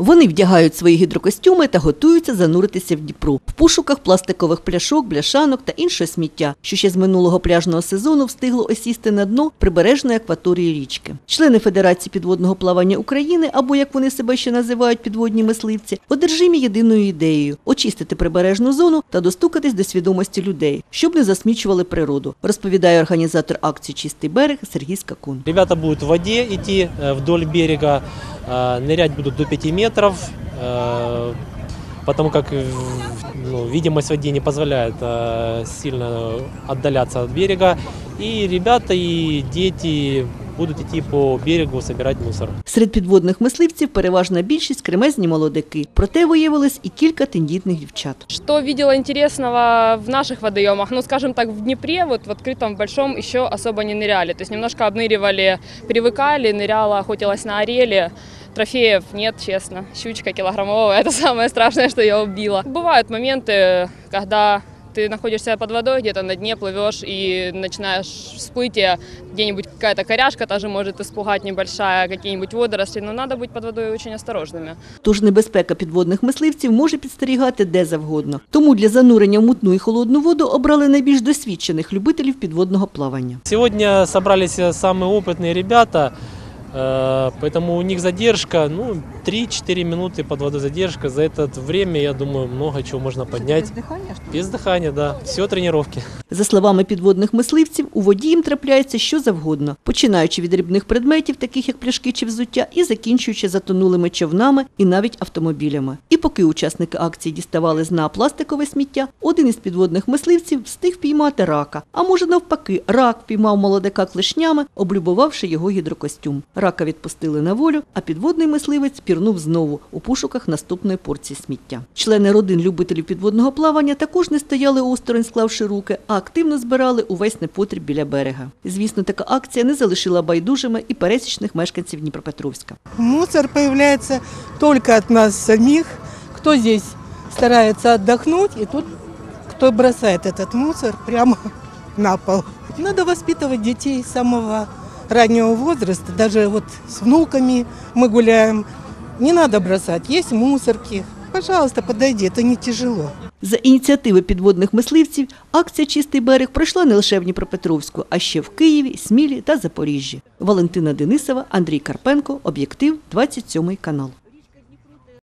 Вони вдягають свої гідрокостюми та готуються зануритися в Дніпро в пошуках пластикових пляшок, бляшанок та іншого сміття, що ще з минулого пляжного сезону встигло осісти на дно прибережної акваторії річки. Члени Федерації підводного плавання України, або як вони себе ще називають підводні мисливці, одержимі єдиною ідеєю очистити прибережну зону та достукатись до свідомості людей, щоб не засмічували природу, розповідає організатор акції Чистий берег Сергій Скакун. Ребята будут в воде идти э, вдоль берега, нырять будут до 5 метров, э, потому как э, ну, видимость в воде не позволяет э, сильно отдаляться от берега. И ребята и дети будут идти по берегу собирать мусор. Серед підводних мисливців переважна більшість кремезні молодики. Проте виявилось і кілька тендітних дівчат. Что видела интересного в наших водоемах? Ну, скажем так, в Днепре, вот в открытом, в большом, еще особо не ныряли. То есть немножко обныривали, привыкали, ныряла, охотилась на орели. Трофеев нет, честно. Щучка килограммовая, это самое страшное, что я убила. Бывают моменты, когда ты находишься под водой, где-то на дне плывешь и начинаешь всплытие, где-нибудь какая-то коряшка тоже может испугать небольшая, какие-нибудь водоросли, но надо быть под водой очень осторожными. Тож небезпека підводних мисливців може підстерігати де завгодно. Тому для занурення в мутну і холодну воду обрали найбільш досвідчених любителів підводного плавання. Сегодня собрались э, самые опытные ребята, э, поэтому у них задержка, ну, 3-4 минуты под водой задержка. За это время, я думаю, много чего можно поднять. Без дыхания? Без дыхания, да. Все тренировки. За словами підводних мисливців, у воді їм трапляється що завгодно, починаючи від дрібних предметів, таких як пляшки чи взуття, і закінчуючи затонулими човнами і навіть автомобілями. І поки учасники акції діставали з дна пластикове сміття, один із підводних мисливців встиг піймати рака. А може навпаки, рак піймав молодика клешнями, облюбувавши його гідрокостюм. Рака відпустили на волю, а підводний мисливець пірнув знову у пошуках наступної порції сміття. Члени родин любителів підводного плавання також не стояли осторонь, склавши руки, а активно збирали увесь непотріб біля берега. Звісно, така акція не залишила байдужими і пересічних мешканців Дніпропетровська. Мусор появляется только от нас самих. Кто здесь старается отдохнуть, и тут кто бросает этот мусор прямо на пол. Надо воспитывать детей с самого раннего возраста. Даже вот с внуками мы гуляем. Не надо бросать. Есть мусорки. Пожалуйста, подойди, это не тяжело. За ініціативи підводних мисливців акція Чистий берег пройшла не лише в Дніпропетровську, а ще в Києві, Смілі та Запоріжжі. Валентина Денисова, Андрій Карпенко, Об'єктив, 27 канал.